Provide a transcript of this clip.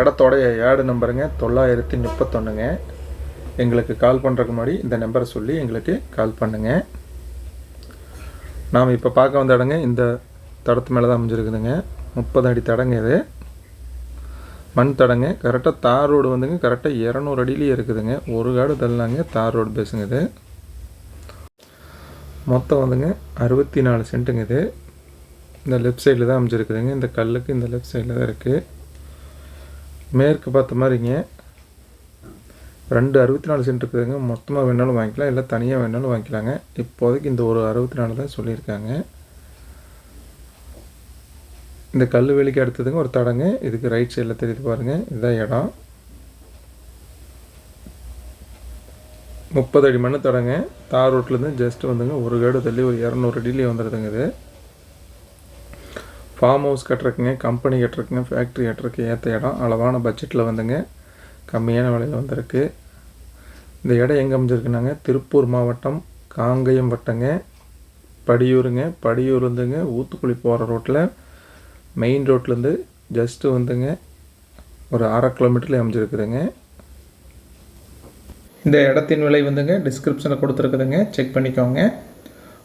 இடத்தோடைய ஏடு நம்பருங்க தொள்ளாயிரத்தி முப்பத்தொன்னுங்க. எங்களுக்கு கால் பண்ணுறதுக்கு முன்னாடி இந்த நம்பரை சொல்லி எங்களுக்கு கால் பண்ணுங்கள் நாம் இப்போ பார்க்க வந்த இடங்க இந்த தடத்து மேலே தான் அமைஞ்சிருக்குதுங்க. முப்பது அடி தடங்க இது. மண் தடங்க கரெக்டாக தார் ரோடு வந்துங்க கரெக்டாக இரநூறு அடியிலேயே இருக்குதுங்க. ஒரு காடு தள்ளாங்க தார் ரோடு பேசுங்க இது. மொத்தம் வந்துங்க அறுபத்தி நாலு சென்ட்டுங்க இது. இந்த லெஃப்ட் சைடில் தான் அமைஞ்சிருக்குதுங்க. இந்த கல்லுக்கு இந்த லெஃப்ட் சைடில் தான் இருக்குது மேற்கு பார்த்த மாதிரிங்க. ரெண்டு அறுபத்தி நாலு சென்ட் இருக்குதுங்க. மொத்தமாக வேணாலும் வாங்கிக்கலாம். இல்லை தனியாக வேணாலும் வாங்கிக்கலாங்க. இப்போதைக்கு இந்த ஒரு அறுபத்தி நாலு தான் சொல்லியிருக்காங்க. இந்த கல் வேலிக்கு அடுத்ததுங்க ஒரு தடங்க. இதுக்கு ரைட் சைடில் தெரியுது பாருங்கள் இதுதான் இடம். முப்பது அடி மண்ணு தடங்க. தார் ரோட்லேருந்து ஜஸ்ட் வந்துங்க. ஒரு கேடு தள்ளி ஒரு இரநூறு அடியிலே வந்துடுதுங்க இது. ஃபார்ம் ஹவுஸ் கட்டுறக்குங்க கம்பெனி கட்டுறக்குங்க ஃபேக்ட்ரி கட்டுறக்கு ஏற்ற இடம். அளவான பட்ஜெட்டில் வந்துங்க கம்மியான விலையில் வந்திருக்கு. இந்த இடம் எங்கே அமைஞ்சிருக்குனாங்க? திருப்பூர் மாவட்டம் காங்கயம் வட்டங்க படியூருங்க. படியூர் வந்துங்க ஊத்துக்குழி போகிற ரோட்டில் மெயின் ரோட்லேருந்து ஜஸ்ட்டு வந்துங்க ஒரு அரை கிலோமீட்டரில் அமைஞ்சிருக்குதுங்க. இந்த இடத்தின் விலை வந்துங்க டிஸ்கிரிப்ஷனில் கொடுத்துருக்குதுங்க. செக் பண்ணிக்கோங்க.